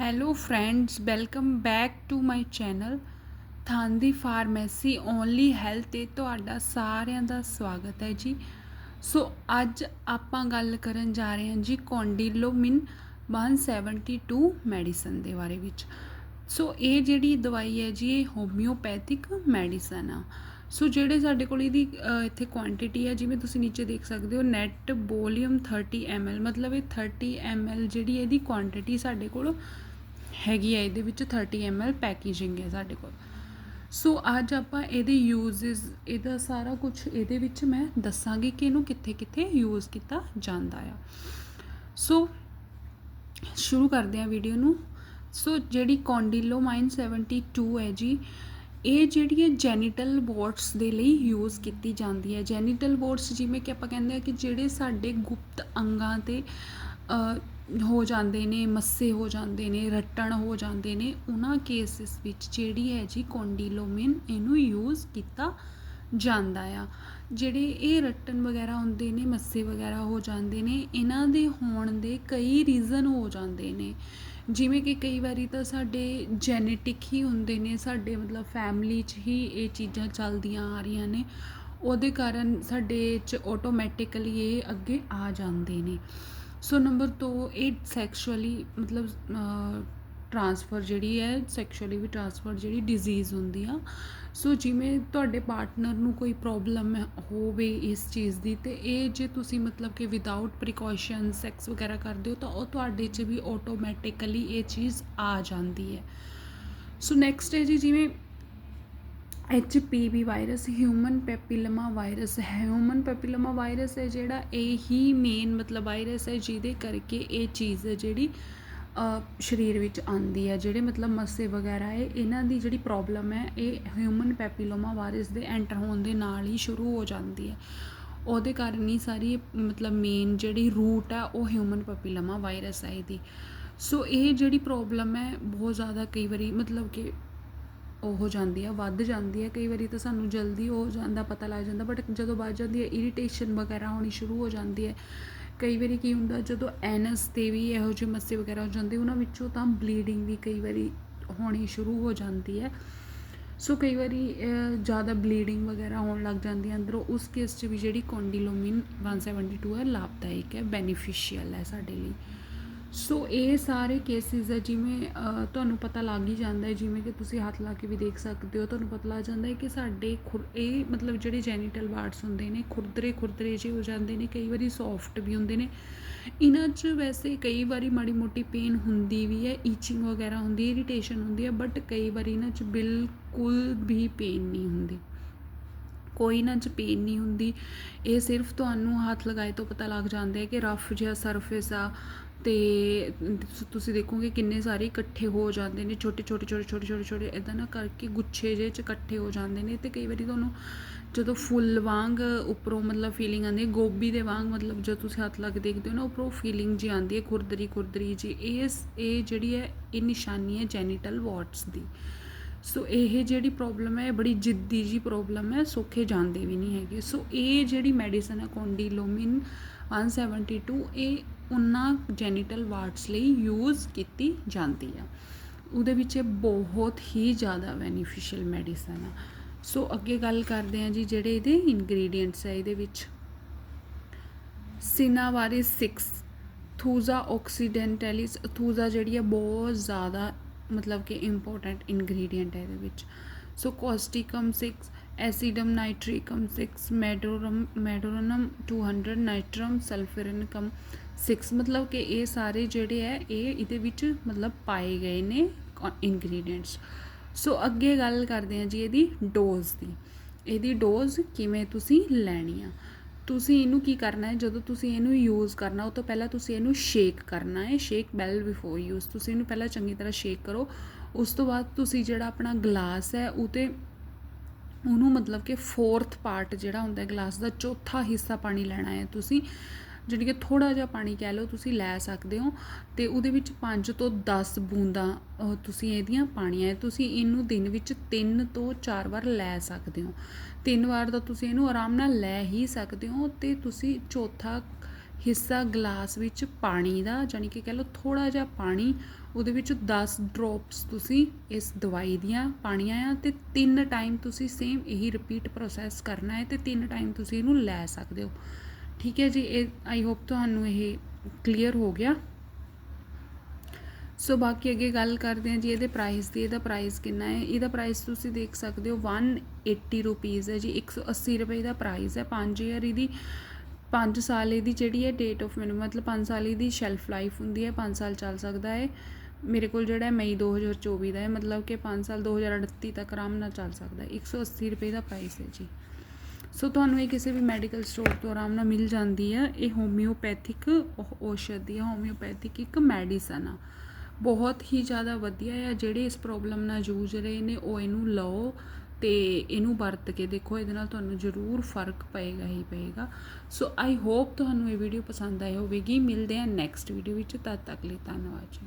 Hello friends welcome back to my channel Thandi pharmacy only health ਤੇ ਤੁਹਾਡਾ ਸਾਰਿਆਂ ਦਾ ਸਵਾਗਤ ਹੈ ਜੀ। ਸੋ ਅੱਜ ਆਪਾਂ ਗੱਲ ਕਰਨ ਜਾ ਰਹੇ ਹਾਂ ਜੀ ਕੌਂਡੀਲੋਮਿਨ 172 ਮੈਡੀਸਨ ਦੇ ਬਾਰੇ ਵਿੱਚ। ਸੋ ਇਹ ਜਿਹੜੀ ਦਵਾਈ ਹੈ ਜੀ, ਇਹ ਹੋਮਿਓਪੈਥਿਕ ਮੈਡੀਸਨ ਆ। ਸੋ ਜਿਹੜੇ ਸਾਡੇ ਕੋਲ ਇਹਦੀ ਇੱਥੇ ਕੁਆਂਟੀਟੀ ਹੈ, ਜਿਵੇਂ ਤੁਸੀਂ ਨੀਚੇ ਦੇਖ ਸਕਦੇ ਹੋ ਨੈਟ ਵੋਲੀਅਮ 30 ml ਮਤਲਬ ਇਹ 30 ml ਜਿਹੜੀ ਇਹਦੀ ਕੁਆਂਟੀਟੀ ਸਾਡੇ ਕੋਲ ਹੈਗੀ ਹੈ ਇਹਦੇ ਵਿੱਚ 30 ml ਪੈਕੇਜਿੰਗ ਹੈ ਸਾਡੇ ਕੋਲ। ਸੋ ਅੱਜ ਆਪਾਂ ਇਹਦੇ ਯੂਜ਼ਸ ਇਹਦਾ ਸਾਰਾ ਕੁਝ ਇਹਦੇ ਵਿੱਚ ਮੈਂ ਦੱਸਾਂਗੀ ਕਿ ਇਹਨੂੰ ਕਿੱਥੇ ਕਿੱਥੇ ਯੂਜ਼ ਕੀਤਾ ਜਾਂਦਾ ਆ। ਸੋ ਸ਼ੁਰੂ ਕਰਦੇ ਹਾਂ ਵੀਡੀਓ ਨੂੰ। ਸੋ ਜਿਹੜੀ ਕੌਂਡੀਲੋਮਾਈਨ 72 ਹੈ ਜੀ, ਇਹ ਜਿਹੜੀ ਹੈ ਜੈਨੀਟਲ ਬੋਰਡਸ ਦੇ ਲਈ ਯੂਜ਼ ਕੀਤੀ ਜਾਂਦੀ ਹੈ। ਜੈਨੀਟਲ ਬੋਰਡਸ ਜਿਵੇਂ ਕਿ ਆਪਾਂ ਕਹਿੰਦੇ ਆ ਕਿ ਜਿਹੜੇ ਸਾਡੇ ਗੁਪਤ ਅੰਗਾਂ ਤੇ ਹੋ ਜਾਂਦੇ ਨੇ, ਮੱਸੇ ਹੋ ਜਾਂਦੇ ਨੇ, ਰੱਟਣ ਹੋ ਜਾਂਦੇ ਨੇ, ਉਹਨਾਂ ਕੇਸਿਸ ਵਿੱਚ ਜਿਹੜੀ ਹੈ ਜੀ ਕੌਂਡੀਲੋਮਿਨ ਇਹਨੂੰ ਯੂਜ਼ ਕੀਤਾ ਜਾਂਦਾ ਆ। ਜਿਹੜੇ ਇਹ ਰੱਟਣ ਵਗੈਰਾ ਹੁੰਦੇ ਨੇ, ਮੱਸੇ ਵਗੈਰਾ ਹੋ ਜਾਂਦੇ ਨੇ, ਇਹਨਾਂ ਦੇ ਹੋਣ ਦੇ ਕਈ ਰੀਜ਼ਨ ਹੋ ਜਾਂਦੇ ਨੇ। ਜਿਵੇਂ ਕਿ ਕਈ ਵਾਰੀ ਤਾਂ ਸਾਡੇ ਜੈਨੇਟਿਕ ਹੀ ਹੁੰਦੇ ਨੇ, ਸਾਡੇ ਮਤਲਬ ਫੈਮਿਲੀ 'ਚ ਹੀ ਇਹ ਚੀਜ਼ਾਂ ਚੱਲਦੀਆਂ ਆ ਰਹੀਆਂ ਨੇ, ਉਹਦੇ ਕਾਰਨ ਸਾਡੇ 'ਚ ਆਟੋਮੈਟਿਕਲੀ ਇਹ ਅੱਗੇ ਆ ਜਾਂਦੇ ਨੇ। ਸੋ ਨੰਬਰ 2 ਇਹ ਸੈਕਸ਼ੁਅਲੀ ਮਤਲਬ ਟਰਾਂਸਫਰ ਜਿਹੜੀ ਹੈ ਸੈਕਸ਼ੁਅਲੀ ਵੀ ਟਰਾਂਸਫਰ ਜਿਹੜੀ ਡਿਜ਼ੀਜ਼ ਹੁੰਦੀ ਆ ਸੋ ਜਿਵੇਂ ਤੁਹਾਡੇ ਪਾਰਟਨਰ ਨੂੰ ਕੋਈ ਪ੍ਰੋਬਲਮ ਹੋਵੇ ਇਸ ਚੀਜ਼ ਦੀ ਤੇ ਇਹ ਜੇ ਤੁਸੀਂ ਮਤਲਬ ਕਿ ਵਿਦਆਊਟ ਪ੍ਰੀਕਾਸ਼ਨ ਸੈਕਸ ਵਗੈਰਾ ਕਰਦੇ ਹੋ ਤਾਂ ਉਹ ਤੁਹਾਡੇ 'ਚ ਵੀ ਆਟੋਮੈਟਿਕਲੀ ਇਹ ਚੀਜ਼ ਆ ਜਾਂਦੀ ਹੈ ਸੋ ਨੈਕਸਟ ਹੈ ਜੀ ਜਿਵੇਂ H P V virus human papilloma virus ਹੈ। ਹਿਊਮਨ ਪੈਪੀਲੋਮਾ ਵਾਇਰਸ ਹੈ ਜਿਹੜਾ ਇਹ ਹੀ ਮੇਨ ਮਤਲਬ ਵਾਇਰਸ ਹੈ ਜਿਹਦੇ ਕਰਕੇ ਇਹ ਚੀਜ਼ ਹੈ ਜਿਹੜੀ ਸਰੀਰ ਵਿੱਚ ਆਉਂਦੀ ਹੈ। ਜਿਹੜੇ ਮਤਲਬ ਮੱਸੇ ਵਗੈਰਾ ਹੈ, ਇਹਨਾਂ ਦੀ ਜਿਹੜੀ ਪ੍ਰੋਬਲਮ ਹੈ, ਇਹ ਹਿਊਮਨ ਪੈਪੀਲੋਮਾ ਵਾਇਰਸ ਦੇ ਐਂਟਰ ਹੋਣ ਦੇ ਨਾਲ ਹੀ ਸ਼ੁਰੂ ਹੋ ਜਾਂਦੀ ਹੈ। ਉਹਦੇ ਕਾਰਨ ਹੀ ਸਾਰੀ ਮਤਲਬ ਮੇਨ ਜਿਹੜੀ ਰੂਟ ਹੈ, ਉਹ ਹਿਊਮਨ ਪੈਪੀਲੋਮਾ ਵਾਇਰਸ ਹੈ ਇਹਦੀ। ਸੋ ਇਹ ਜਿਹੜੀ ਪ੍ਰੋਬਲਮ ਹੈ, ਬਹੁਤ ਜ਼ਿਆਦਾ ਕਈ ਵਾਰੀ ਮਤਲਬ ਕਿ ਉਹ ਹੋ ਜਾਂਦੀ ਆ, ਵੱਧ ਜਾਂਦੀ ਹੈ ਕਈ ਵਾਰੀ ਤਾਂ ਸਾਨੂੰ ਜਲਦੀ ਹੋ ਜਾਂਦਾ, ਪਤਾ ਲੱਗ ਜਾਂਦਾ ਬਟ ਜਦੋਂ ਵੱਧ ਜਾਂਦੀ ਹੈ ਇਰੀਟੇਸ਼ਨ ਵਗੈਰਾ ਹੋਣੀ ਸ਼ੁਰੂ ਹੋ ਜਾਂਦੀ ਹੈ ਕਈ ਵਾਰੀ ਕੀ ਹੁੰਦਾ, ਜਦੋਂ ਐਨਸ ਤੇ ਵੀ ਇਹੋ ਜਿਹੇ ਮੱਸੇ ਵਗੈਰਾ ਹੋ ਜਾਂਦੇ, ਉਹਨਾਂ ਵਿੱਚੋਂ ਤਾਂ ਬਲੀਡਿੰਗ ਵੀ ਕਈ ਵਾਰੀ ਹੋਣੀ ਸ਼ੁਰੂ ਹੋ ਜਾਂਦੀ ਹੈ ਸੋ ਕਈ ਵਾਰੀ ਜ਼ਿਆਦਾ ਬਲੀਡਿੰਗ ਵਗੈਰਾ ਹੋਣ ਲੱਗ ਜਾਂਦੀ ਹੈ ਅੰਦਰੋਂ, ਉਸ ਕੇਸ 'ਚ ਵੀ ਜਿਹੜੀ ਕੌਂਡੀਲੋਮਿਨ 172 ਹੈ ਲਾਭਦਾਇਕ ਹੈ ਬੈਨੀਫੀਸ਼ੀਅਲ ਹੈ ਸਾਡੇ ਲਈ। ਸੋ ਇਹ ਸਾਰੇ ਕੇਸਿਸ ਹੈ ਜਿਵੇਂ ਤੁਹਾਨੂੰ ਪਤਾ ਲੱਗ ਹੀ ਜਾਂਦਾ ਹੈ, ਜਿਵੇਂ ਕਿ ਤੁਸੀਂ ਹੱਥ ਲਾ ਕੇ ਵੀ ਦੇਖ ਸਕਦੇ ਹੋ, ਤੁਹਾਨੂੰ ਪਤਾ ਲੱਗ ਜਾਂਦਾ ਹੈ ਕਿ ਸਾਡੇ ਖੁਰ, ਇਹ ਮਤਲਬ ਜਿਹੜੇ ਜੈਨੀਟਲ ਵਾਰਡਸ ਹੁੰਦੇ ਨੇ, ਖੁਰਦਰੇ ਖੁਰਦਰੇ ਜਿਹੇ ਹੋ ਜਾਂਦੇ ਨੇ, ਕਈ ਵਾਰੀ ਸੌਫਟ ਵੀ ਹੁੰਦੇ ਨੇ। ਇਹਨਾਂ 'ਚ ਵੈਸੇ ਕਈ ਵਾਰੀ ਮਾੜੀ ਮੋਟੀ ਪੇਨ ਹੁੰਦੀ ਵੀ ਹੈ ਈਚਿੰਗ ਵਗੈਰਾ ਹੁੰਦੀ ਹੈ ਇਰੀਟੇਸ਼ਨ ਹੁੰਦੀ ਹੈ ਬਟ ਕਈ ਵਾਰੀ ਇਹਨਾਂ 'ਚ ਬਿਲਕੁਲ ਵੀ ਪੇਨ ਨਹੀਂ ਹੁੰਦੀ। ਕੋਈ ਨਾ ਚ ਪੇਨ ਨਹੀਂ ਹੁੰਦੀ। ਇਹ ਸਿਰਫ ਤੁਹਾਨੂੰ ਹੱਥ ਲਗਾਏ ਤੋਂ ਪਤਾ ਲੱਗ ਜਾਂਦਾ ਹੈ ਕਿ ਰਫ ਜਿਹਾ ਸਰਫੇਸ ਆ ਅਤੇ ਤੁਸੀਂ ਦੇਖੋਗੇ ਕਿੰਨੇ ਸਾਰੇ ਇਕੱਠੇ ਹੋ ਜਾਂਦੇ ਨੇ, ਛੋਟੇ ਛੋਟੇ ਛੋਟੇ ਛੋਟੇ ਛੋਟੇ ਛੋਟੇ ਇੱਦਾਂ ਨਾ ਕਰਕੇ ਗੁੱਛੇ ਜਿਹੇ ਚ ਇਕੱਠੇ ਹੋ ਜਾਂਦੇ ਨੇ ਅਤੇ ਕਈ ਵਾਰੀ ਤੁਹਾਨੂੰ ਜਦੋਂ ਫੁੱਲ ਵਾਂਗ ਉੱਪਰੋਂ ਮਤਲਬ ਫੀਲਿੰਗ ਆਉਂਦੀ ਹੈ, ਗੋਭੀ ਦੇ ਵਾਂਗ ਮਤਲਬ ਜਦੋਂ ਤੁਸੀਂ ਹੱਥ ਲੱਗ ਕੇ ਦੇਖਦੇ ਹੋ ਨਾ, ਉੱਪਰੋਂ ਫੀਲਿੰਗ ਜੀ ਆਉਂਦੀ ਹੈ, ਖੁਰਦਰੀ ਖੁਰਦਰੀ ਜੀ ਇਸ ਇਹ ਜਿਹੜੀ ਹੈ, ਇਹ ਨਿਸ਼ਾਨੀ ਹੈ ਜੈਨੀਟਲ ਵਾਰਡਸ ਦੀ। ਸੋ ਇਹ ਜਿਹੜੀ ਪ੍ਰੋਬਲਮ ਹੈ, ਇਹ ਬੜੀ ਜਿੱਦੀ ਜੀ ਪ੍ਰੋਬਲਮ ਹੈ, ਸੌਖੇ ਜਾਂਦੇ ਵੀ ਨਹੀਂ ਹੈਗੇ। ਸੋ ਇਹ ਜਿਹੜੀ ਮੈਡੀਸਨ ਹੈ ਕੌਂਡੀਲੋਮਿਨ 172 ਇਹ ਉਹਨਾਂ ਜੈਨੀਟਲ ਵਾਰਡਸ ਲਈ ਯੂਜ਼ ਕੀਤੀ ਜਾਂਦੀ ਆ। ਉਹਦੇ ਵਿੱਚ ਇਹ ਬਹੁਤ ਹੀ ਜ਼ਿਆਦਾ ਬੈਨੀਫੀਸ਼ੀਅਲ ਮੈਡੀਸਨ ਆ। ਸੋ ਅੱਗੇ ਗੱਲ ਕਰਦੇ ਹਾਂ ਜੀ ਜਿਹੜੇ ਇਹਦੇ ਇਨਗਰੀਡੀਅੰਟਸ ਆ ਇਹਦੇ ਵਿੱਚ। ਸਿਨਾਵਾਰਿਸ 6 ਥੂਜ਼ਾ ਆਕਸੀਡੈਂਟੈਲਿਸ ਥੂਜ਼ਾ ਜਿਹੜੀ ਆ ਬਹੁਤ ਜ਼ਿਆਦਾ ਮਤਲਬ ਕਿ ਇੰਪੋਰਟੈਂਟ ਇਨਗਰੀਡੀਅੰਟ ਹੈ ਇਹਦੇ ਵਿੱਚ। ਸੋ ਕੋਸਟਿਕਮ 6 ਐਸਿਡਮ ਨਾਈਟ੍ਰਿਕਮ 6 ਮੈਡੋਰਮ ਮੈਡੋਰਨਮ 200 ਨਾਈਟ੍ਰਮ ਸਲਫਰਨਕਮ 6 ਮਤਲਬ ਕਿ ਇਹ ਸਾਰੇ ਜਿਹੜੇ ਹੈ, ਇਹ ਇਹਦੇ ਵਿੱਚ ਮਤਲਬ ਪਾਏ ਗਏ ਨੇ ਇਨਗਰੀਡੀਅੰਟਸ ਸੋ ਅੱਗੇ ਗੱਲ ਕਰਦੇ ਹਾਂ ਜੀ ਇਹਦੀ ਡੋਜ਼ ਦੀ। ਇਹਦੀ ਡੋਜ਼ ਕਿਵੇਂ ਤੁਸੀਂ ਲੈਣੀ ਆ? ਤੁਸੀਂ ਇਹਨੂੰ ਕੀ ਕਰਨਾ ਹੈ? ਜਦੋਂ ਤੁਸੀਂ ਇਹਨੂੰ ਯੂਜ਼ ਕਰਨਾ, ਉਹ ਤੋਂ ਪਹਿਲਾਂ ਤੁਸੀਂ ਇਹਨੂੰ ਸ਼ੇਕ ਕਰਨਾ ਹੈ। ਸ਼ੇਕ ਬੈਲ ਬਿਫੋਰ ਯੂਜ਼ ਤੁਸੀਂ ਇਹਨੂੰ ਪਹਿਲਾਂ ਚੰਗੀ ਤਰ੍ਹਾਂ ਸ਼ੇਕ ਕਰੋ। ਉਸ ਤੋਂ ਬਾਅਦ ਤੁਸੀਂ ਜਿਹੜਾ ਆਪਣਾ ਗਲਾਸ ਹੈ ਉਹ ਉਹਨੂੰ ਮਤਲਬ ਕਿ ਫੋਰਥ ਪਾਰਟ ਜਿਹੜਾ ਹੁੰਦਾ ਹੈ ਗਲਾਸ ਦਾ ਚੌਥਾ ਹਿੱਸਾ ਪਾਣੀ ਲੈਣਾ ਹੈ ਤੁਸੀਂ। ਜਿਹੜੀ ਕਿ ਥੋੜਾ ਜਿਹਾ ਪਾਣੀ ਕਹਿ ਲਓ ਤੁਸੀਂ ਲੈ ਸਕਦੇ ਹੋ ਤੇ ਉਹਦੇ ਵਿੱਚ 5 ਤੋਂ 10 ਬੂੰਦਾਂ ਤੁਸੀਂ ਇਹਦੀਆਂ ਪਾਣੀਆਂ ਹੈ। ਤੁਸੀਂ ਇਹਨੂੰ ਦਿਨ ਵਿੱਚ 3 ਤੋਂ 4 ਵਾਰ ਲੈ ਸਕਦੇ ਹੋ। ਤਿੰਨ ਵਾਰ ਤਾਂ ਤੁਸੀਂ ਇਹਨੂੰ ਆਰਾਮ ਨਾਲ ਲੈ ਹੀ ਸਕਦੇ ਹੋ ਤੇ ਤੁਸੀਂ ਚੌਥਾ ਹਿੱਸਾ ਗਲਾਸ ਵਿੱਚ ਪਾਣੀ ਦਾ ਜਾਨੀ ਕਿ ਕਹਿ ਲਓ ਥੋੜਾ ਜਿਹਾ ਪਾਣੀ, ਉਹਦੇ ਵਿੱਚ 10 ਡ੍ਰੌਪਸ ਤੁਸੀਂ ਇਸ ਦਵਾਈ ਦੀਆਂ ਪਾਣੀਆਂ ਆ ਤੇ ਤਿੰਨ ਟਾਈਮ ਤੁਸੀਂ ਸੇਮ ਇਹੀ ਰਿਪੀਟ ਪ੍ਰੋਸੈਸ ਕਰਨਾ ਹੈ ਤੇ ਤਿੰਨ ਟਾਈਮ ਤੁਸੀਂ ਇਹਨੂੰ ਲੈ ਸਕਦੇ ਹੋ। ਠੀਕ ਹੈ ਜੀ, ਇਹ ਆਈ ਹੋਪ ਤੁਹਾਨੂੰ ਇਹ ਕਲੀਅਰ ਹੋ ਗਿਆ। ਸੋ ਬਾਕੀ ਅੱਗੇ ਗੱਲ ਕਰਦੇ ਹਾਂ ਜੀ, ਇਹਦੇ ਪ੍ਰਾਈਸ ਦੀ, ਇਹਦਾ ਪ੍ਰਾਈਸ ਕਿੰਨਾ ਹੈ? ਇਹਦਾ ਪ੍ਰਾਈਸ ਤੁਸੀਂ ਦੇਖ ਸਕਦੇ ਹੋ 180 ਰੁਪੀਸ ਹੈ ਜੀ 180 ਰੁਪਏ ਦਾ ਪ੍ਰਾਈਸ ਹੈ। 5000 ਇਹਦੀ 5 ਸਾਲ ਇਹਦੀ ਜਿਹੜੀ ਹੈ ਡੇਟ ਆਫ ਮੈਨੂੰ ਮਤਲਬ 5 ਸਾਲ ਇਹਦੀ ਸ਼ੈਲਫ ਲਾਈਫ ਹੁੰਦੀ ਹੈ 5 ਸਾਲ ਚੱਲ ਸਕਦਾ ਹੈ। ਮੇਰੇ ਕੋਲ ਜਿਹੜਾ ਹੈ ਮਈ 2024 ਦਾ ਹੈ, ਮਤਲਬ ਕਿ 5 ਸਾਲ 2038 ਤੱਕ ਆਰਾਮ ਨਾਲ ਚੱਲ ਸਕਦਾ ਹੈ। 180 ਰੁਪਏ ਦਾ ਪ੍ਰਾਈਸ ਹੈ ਜੀ। ਸੋ ਤੁਹਾਨੂੰ ਇਹ ਕਿਸੇ ਵੀ ਮੈਡੀਕਲ ਸਟੋਰ ਤੋਂ ਆਰਾਮ ਨਾਲ ਮਿਲ ਜਾਂਦੀ ਹੈ। ਇਹ ਹੋਮਿਓਪੈਥਿਕ ਔਸ਼ਧੀ ਹੈ ਹੋਮਿਓਪੈਥਿਕ ਇੱਕ ਮੈਡੀਸਨ ਆ। ਬਹੁਤ ਹੀ ਜ਼ਿਆਦਾ ਵਧੀਆ ਆ, ਜਿਹੜੇ ਇਸ ਪ੍ਰੋਬਲਮ ਨਾਲ ਜੂਝ ਰਹੇ ਨੇ, ਉਹ ਇਹਨੂੰ ਲਓ ਤੇ ਇਹਨੂੰ ਵਰਤ ਕੇ ਦੇਖੋ, ਇਹਦੇ ਨਾਲ ਤੁਹਾਨੂੰ ਜ਼ਰੂਰ ਫ਼ਰਕ ਪਏਗਾ ਹੀ ਪਏਗਾ। ਸੋ ਆਈ ਹੋਪ ਤੁਹਾਨੂੰ ਇਹ ਵੀਡੀਓ ਪਸੰਦ ਆਈ ਹੋਵੇਗੀ। ਮਿਲਦੇ ਹਾਂ ਨੈਕਸਟ ਵੀਡੀਓ ਵਿੱਚ। ਤਦ ਤੱਕ ਲਈ ਧੰਨਵਾਦ ਜੀ।